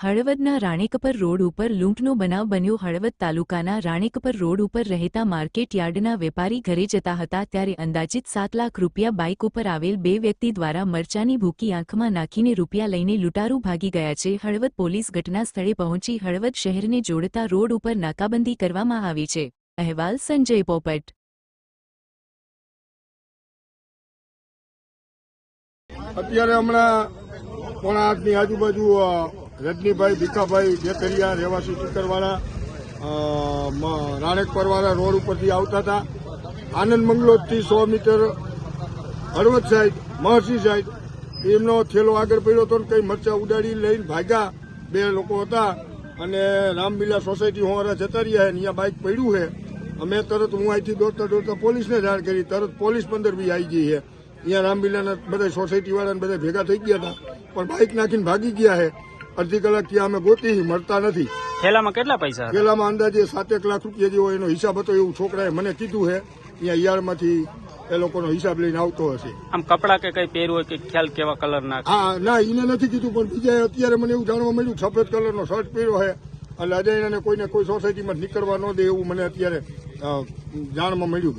હળવદના Ranekpar road ઉપર લૂંટનો બનાવ બન્યો. હળવદ તાલુકાના રાણેકપર રોડ ઉપર રહેતા માર્કેટ યાર્ડના વેપારી ઘરે જતા હતા ત્યારે અંદાજિત સાત લાખ રૂપિયા બાઇક ઉપર આવેલ બે વ્યક્તિ દ્વારા મરચાની ભૂકી આંખમાં નાખીને રૂપિયા લઈને લૂંટારૂ ભાગી ગયા છે. હળવદ પોલીસ ઘટના સ્થળે પહોંચી હળવદ શહેરને જોડતા રોડ ઉપર નાકાબંધી કરવામાં આવી છે. અહેવાલ સંજય પોપટ. અત્યારે હમણાં પોણા આઠની આજુબાજુ રજનીભાઈ ભીખાભાઈ જેકરિયા રહેવાસી ટીકરવાળા રાણેક પરવાળા રોડ ઉપરથી આવતા હતા. આનંદ મંગલોજથી સો metre Halvad side, Maharshi side. એમનો થેલો આગળ પડ્યો હતો કઈ મરચા ઉડાડી લઈને ભાગ્યા બે લોકો હતા. અને રામબીલા સોસાયટી હોવારા જતા રહ્યા છે અહીંયા બાઇક પડ્યું છે. અમે તરત હું અહીંથી દોડતા દોડતા પોલીસને જાણ કરી. તરત પોલીસ પંદર બી આવી ગઈ છે. અહીંયા રામબીલાના બધા સોસાયટી વાળાને બધા ભેગા થઈ ગયા હતા. પણ બાઇક નાખીને ભાગી ગયા છે. અડધી કલાક ત્યાં અમે ગોતી મળતા નથી. થેલામાં કેટલા પૈસા થેલામાં અંદાજે અંદાજે સાતેક લાખ રૂપિયા જેવો એનો હિસાબ હતો એવું છોકરાએ મને કીધું છે અહીંયા યાર્ડમાંથી એ લોકોનો હિસાબ લઈને આવતો હશે. આમ કપડા કે કઈ પહેર્યું હોય કે ખ્યાલ કેવા કલર ના હા ના એને નથી કીધું પણ બીજા અત્યારે મને એવું જાણવા મળ્યું સફેદ કલરનો શર્ટ પહેર્યો છે એટલે અજય કોઈને કોઈ સોસાયટીમાં નીકળવા ન દે એવું મને અત્યારે જાણવા મળ્યું